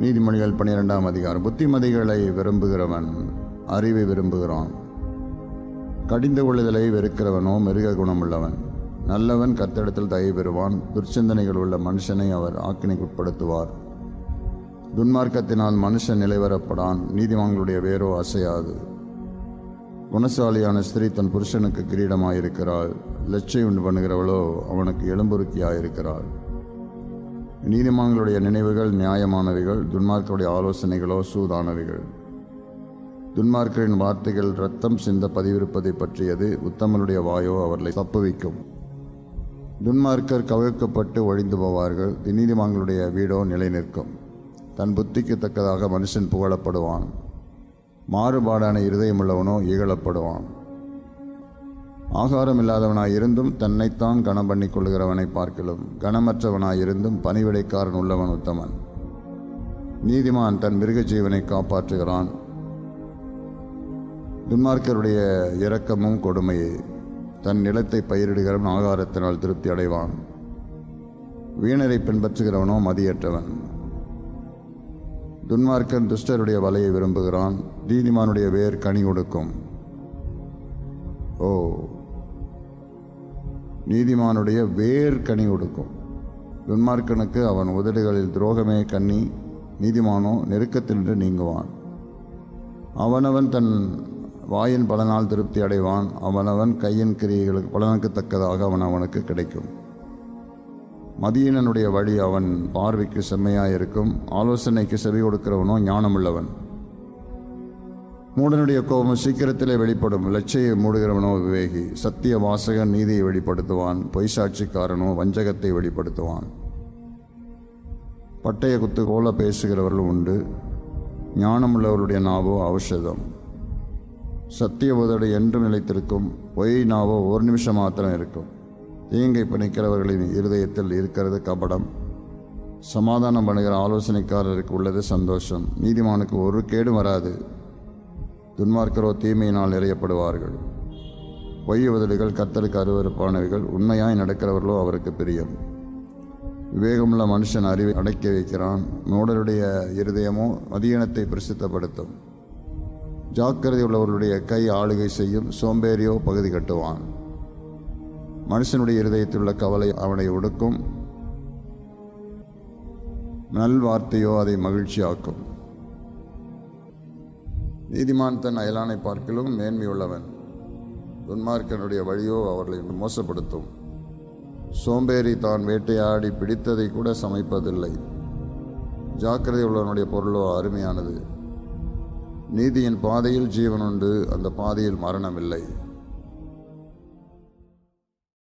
நீதிமொழிகள் பன்னிரெண்டாம் அதிகாரம். புத்திமதிகளை விரும்புகிறவன் அறிவை விரும்புகிறான். கடிந்து கொள்ளுதலை வெறுக்கிறவனோ மிருக குணமுள்ளவன். நல்லவன் கத்தடத்தில் தயவு பெறுவான். துர்ச்சிந்தனைகள் உள்ள மனுஷனை அவர் ஆக்கினைக்குட்படுத்துவார். துன்மார்க்கத்தினால் மனுஷன் நிலைவரப்படான் நீதிமான்களுடைய வேரோ அசையாது. குணசாலியான ஸ்திரீ தன் புருஷனுக்கு கிரீடமாயிருக்கிறாள். லட்சை உண்டு பண்ணுகிறவளோ அவனுக்கு எலும்புருக்கியாயிருக்கிறாள். நீதிமான்களுடைய நினைவுகள் நியாயமானவைகள் துன்மார்க்கருடைய ஆலோசனைகளோ சூதானவைகள். துன்மார்க்கரின் வார்த்தைகள் ரத்தம் சிந்த பதிவிருப்பதை பற்றியது உத்தமனுடைய வாயோ அவர்களை தப்புவிக்கும். துன்மார்க்கர் கவிழ்க்கப்பட்டு ஒழிந்து போவார்கள் நீதிமான்களுடைய வீடோ நிலை நிற்கும் தன் புத்திக்கு தக்கதாக மனுஷன் புகழப்படுவான். மாறுபாடான இருதயமுள்ளவனோ இகழப்படுவான். ஆகாரம் இல்லாதவனாயிருந்தும் தன்னைத்தான் கனம் பண்ணிக் கொள்கிறவனை பார்க்கலும். கனமற்றவனாயிருந்தும் பணிவிடைக்காரன் உள்ளவன் உத்தமன். நீதிமான் தன் மிருக ஜீவனை காப்பாற்றுகிறான். துன்மார்க்கருடைய இரக்கமும் கொடுமையே. தன் நிலத்தை பயிரிடுகிறவன் ஆகாரத்தினால் திருப்தி அடைவான். வீணரை பின்பற்றுகிறவனோ மதியற்றவன். துன்மார்க்கன் துஷ்டருடைய வலையை விரும்புகிறான். நீதிமானுடைய வேர் கனி கொடுக்கும் ஓ நீதிமானுடைய வேர் கனி கொடுக்கும் துன்மார்க்கனுக்கு அவன் உதடுகளில் துரோகமே கண்ணி நீதிமானோ நெருக்கத்தினின்று நீங்குவான். அவனவன் தன் வாயின் பலனால் திருப்தி அடைவான். அவனவன் கையின் கிரியைகளுக்கு பலனுக்கு தக்கதாக அவன் அவனுக்கு கிடைக்கும். மதியனனுடைய வழி அவன் பார்வைக்கு செம்மையாயிருக்கும். ஆலோசனைக்கு செவி கொடுக்கிறவனோ ஞானமுள்ளவன். மூடனுடைய கோபம் சீக்கிரத்திலே வெளிப்படும். லட்சையை மூடுகிறவனோ விவேகி. சத்திய வாசகன் நீதியை வெளிப்படுத்துவான். பொய்சாட்சிக்காரனோ வஞ்சகத்தை வெளிப்படுத்துவான். பட்டய குத்து கோல பேசுகிறவர்கள் உண்டு. ஞானமுள்ளவருடைய நாவோ ஔஷதம். சத்திய உதடு என்றும் நிலைத்திருக்கும். பொய் நாவோ ஒரு நிமிஷம் மாத்திரம் இருக்கும். தீங்கை பணிக்கிறவர்களின் இருதயத்தில் இருக்கிறது கபடம். சமாதானம் பண்ணுகிற ஆலோசனைக்காரருக்கு உள்ளது சந்தோஷம். நீதிமானுக்கு ஒரு கேடும் வராது. துன்மார்க்கரோ தீமையினால் நிறையப்படுவார்கள். பொய் உதடுகள் கத்தருக்கு அருவறுப்பானவைகள் உண்மையாய் நடக்கிறவர்களோ அவருக்கு பிரியம். விவேகமுள்ள மனுஷன் அறிவை அடக்கி வைக்கிறான். மூடருடைய இருதயமோ மதியனத்தை பிரசித்தப்படுத்தும். ஜாக்கிரதை உள்ளவர்களுடைய கை ஆளுகை செய்யும் சோம்பேறியோ பகுதி கட்டுவான். மனுஷனுடைய இருதயத்தில் உள்ள கவலை அவனை ஒடுக்கும். நல்வார்த்தையோ அதை மகிழ்ச்சியாக்கும். நீதிமான் தன் அயலானை பார்க்கிலும் மேன்மையுள்ளவன் துன்மார்க்கனுடைய வழியோ அவர்களை மோசப்படுத்தும். சோம்பேறி தான் வேட்டையாடி பிடித்ததை கூட சமைப்பதில்லை. ஜாக்கிரதை உள்ளவனுடைய பொருளோ அருமையானது. நீதியின் பாதையில் ஜீவன் உண்டு அந்த பாதையில் மரணம் இல்லை.